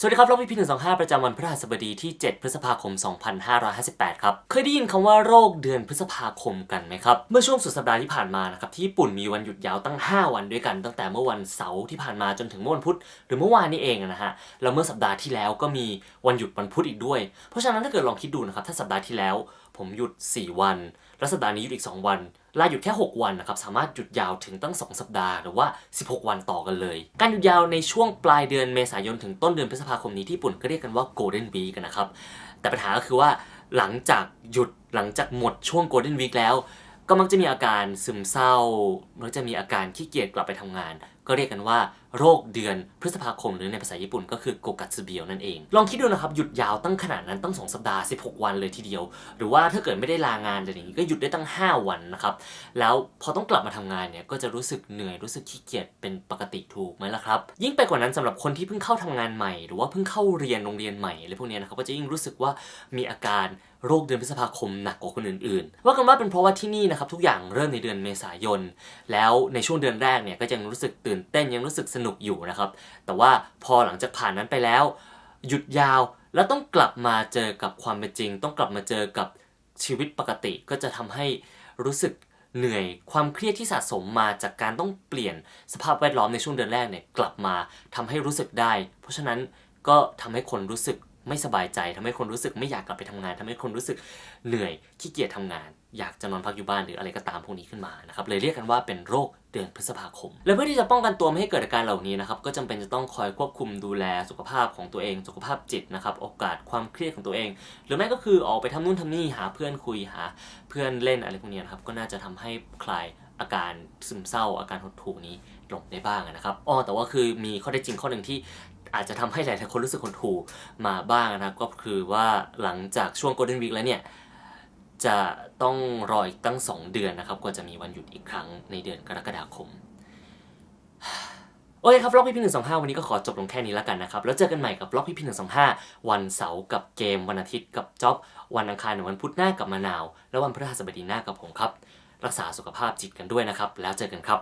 สวัสดีครับรอบพี่พีหนึ่งสองห้าประจำวันพฤหัสบดีที่ 7 พฤษภาคม 2558 ครับ เคยได้ยินคำว่าโรคเดือนพฤษภาคมกันไหมครับ เมื่อช่วงสุดสัปดาห์ที่ผ่านมานะครับที่ญี่ปุ่นมีวันหยุดยาวตั้ง 5 วันด้วยกัน ตั้งแต่เมื่อวันเสาร์ที่ผ่านมาจนถึงเมื่อวันพุธหรือเมื่อวานนี้เองนะฮะแล้วเมื่อสัปดาห์ที่แล้วก็มีวันหยุดวันพุธอีกด้วย เพราะฉะนั้นถ้าเกิดลองคิดดูนะครับถ้าสัปดาห์ที่แล้ว ผมหยุด 4 วัน แล้วสัปดาห์นี้หยุดอีก 2 วันลาหยุดแค่ 6 วันนะครับ สามารถหยุดยาวถึงตั้ง 2 สัปดาห์หรือว่า 16 วันต่อกันเลย การหยุดยาวในช่วงปลายเดือนเมษายนถึงต้นเดือนพฤษภาคมนี้ที่ญี่ปุ่นก็เรียกกันว่า Golden Week กันนะครับ แต่ปัญหาก็คือว่าหลังจากหยุดหลังจากหมดช่วง Golden Week แล้ว ก็มักจะมีอาการซึมเศร้ามักจะมีอาการขี้เกียจกลับไปทำงาน ก็เรียกกันว่าโรคเดือนพฤษภาคมหรือในภาษาญี่ปุ่นก็คือโกกัตสึเบียวนั่นเอง ลองคิดดูนะครับ หยุดยาวตั้งขนาดนั้นตั้ง 2 สัปดาห์ 16 วันเลยทีเดียว หรือว่าถ้าเกิดไม่ได้ลางานอะไรอย่างนี้ก็หยุดได้ตั้ง 5 วันนะครับ แล้วพอต้องกลับมาทำงานเนี่ย ก็จะรู้สึกเหนื่อยรู้สึกขี้เกียจเป็นปกติถูกไหมล่ะครับ ยิ่งไปกว่านั้นสำหรับคนที่เพิ่งเข้าทำงานใหม่ หรือว่าเพิ่งเข้าเรียนโรงเรียนใหม่อะไรพวกนี้นะครับก็จะยิ่งรู้สึกว่ามีอาการโรคเดือนพฤษภาคมหนักกว่าคนอื่นๆ ว่ากันว่าเป็นเพราะว่าที่นี่นะครับทุกอย่างเริ่มในเดือนเมษายน แล้วในช่วงเดือนแรกเนี่ยก็ยังรู้สึกตื่นเต้นยังรู้สึกสนุกอยู่นะครับ แต่ว่าพอหลังจากผ่านนั้นไปแล้ว หยุดยาวแล้วต้องกลับมาเจอกับความเป็นจริง ต้องกลับมาเจอกับชีวิตปกติก็จะทำให้รู้สึกเหนื่อยความเครียดที่สะสมมาจากการต้องเปลี่ยนสภาพแวดล้อมในช่วงเดือนแรกเนี่ยกลับมาทำให้รู้สึกได้ เพราะฉะนั้นก็ทำให้คนรู้สึกไม่สบายใจทำให้คนรู้สึกไม่อยากกลับไปทำงานทำให้คนรู้สึกเหนื่อยขี้เกียจทำงาน อยากจะนอนพักอยู่บ้านหรืออะไรก็ตามพวกนี้ขึ้นมานะครับเลยเรียกกันว่าเป็นโรค เดือนพฤษภาคม และเพื่อที่จะป้องกันตัวไม่ให้เกิดอาการเหล่านี้นะครับก็จำเป็นจะต้องคอยควบคุมดูแลสุขภาพของตัวเอง สุขภาพจิตนะครับโอกาสความเครียดของตัวเอง หรือไม่ก็คือออกไปทำนู่นทำนี่หาเพื่อนคุยหา เพื่อนเล่นอะไรพวกนี้นะครับก็น่าจะทำให้คลายอาการซึมเศร้า อาการหดหู่นี้ลงได้บ้างนะครับอ๋อแต่ว่าคือมีข้อได้จริงข้อหนึ่งที่อาจจะทำให้หลายๆคนรู้สึกหดหู่มาบ้างนะครับก็คือว่าหลังจากช่วง Golden Week แล้วเนี่ย จะต้องรออีกตั้ง 2 เดือนนะครับกว่าจะมีวันหยุดอีกครั้งในเดือนกรกฎาคม โอเคครับบล็อกพี่พีหนึ่งสองห้าวันนี้ก็ขอจบลงแค่นี้แล้วกันนะครับ แล้วเจอกันใหม่กับบล็อกพี่พีหนึ่งสองห้าวันเสาร์กับเกมวันอาทิตย์กับจ็อบ วันอังคารหรือวันพุธหน้ากับมะนาว และวันพฤหัสบดีหน้ากับผมครับ รักษาสุขภาพจิตกันด้วยนะครับ แล้วเจอกันครับ